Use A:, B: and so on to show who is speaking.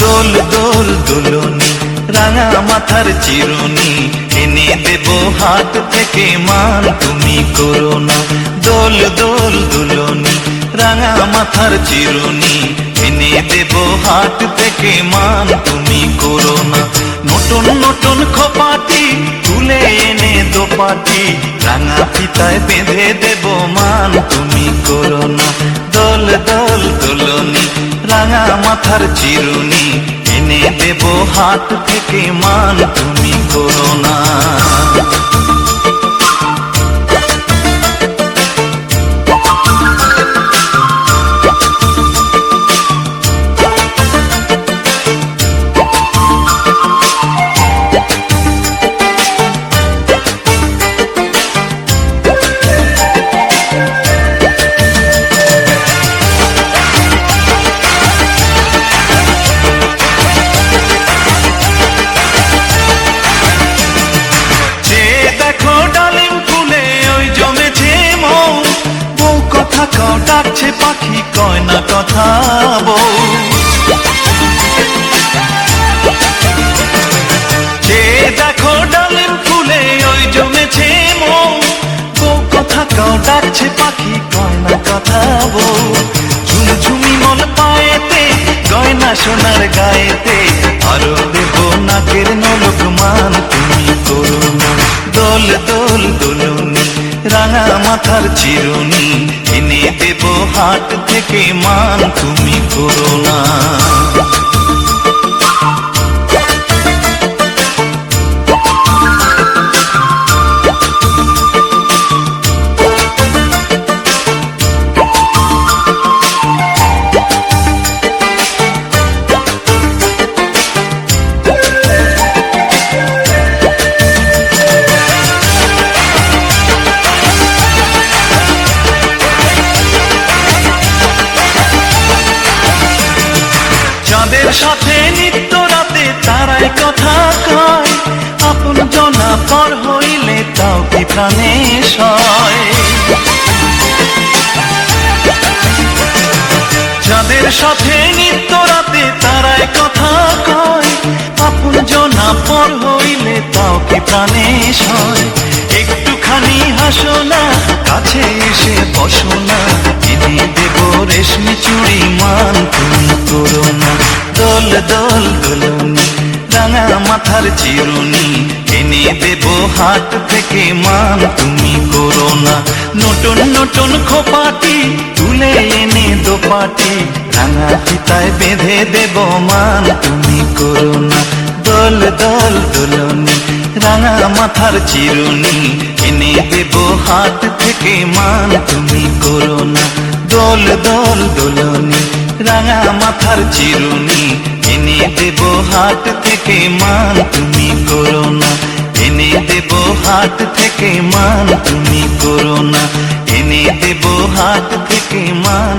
A: দোল দোল দুলনি রাঙা মাথার চিরুনি এনে দেব হাত থেকে মান তুমি করো না দোল দোল দুলনি রাঙা মাথার চিরুনি এনে দেব হাত থেকে মান তুমি করো না নতুন নতুন খোপাটি তুলে এনে দোপাটি রাঙা পিতায় বেঁধে দেব মান তুমি করো না দোল দোল দুলনি রাঙা মাথার চিরুনি এনে দেব হাত থেকে মান তুমি করো না। কথা ঝুমঝুমি মন পায়েতে, গয়না সোনার গায়েতে, আরও দেব নাকের নলক মান, তুমি করুন দোল দোল, দোলনি, রাঙা মাথার চিরুনি এনে দেব হাট থেকে মান, তুমি করো সাথে নিত্য রাতে তারাই কথা কয়। আপন জনা পর হইলে তাও কি প্রাণে যাদের সাথে নিত্য রাতে তারাই কথা কয়। আপন জনা পর হইলে তাও কি প্রাণে সয়? একটুখানি হাসো না, কাছে এসে বসো না। এনে দেব রেশমি চুড়ি মান তুমি করো না। দোল দোল দোলনি, রাঙা মাথার চিরুনি এনে দেব হাত থেকে মান, তুমি করো না। নতুন নতুন খোপাটি তুলে এনে দোপাটি, রাঙা পিতায় বেঁধে দেব মান, তুমি করো না। দোল দোল দোলনি, রাঙা মাথার চিরুনি এনে দেব হাত থেকে মান, তুমি করো না। দোল দোল দোলনি রাঙা মাথার চিরুনি এনে দেব হাট থেকে মান তুমি করো না এনে দেব হাট থেকে মান তুমি করো না এনে দেব হাট থেকে মান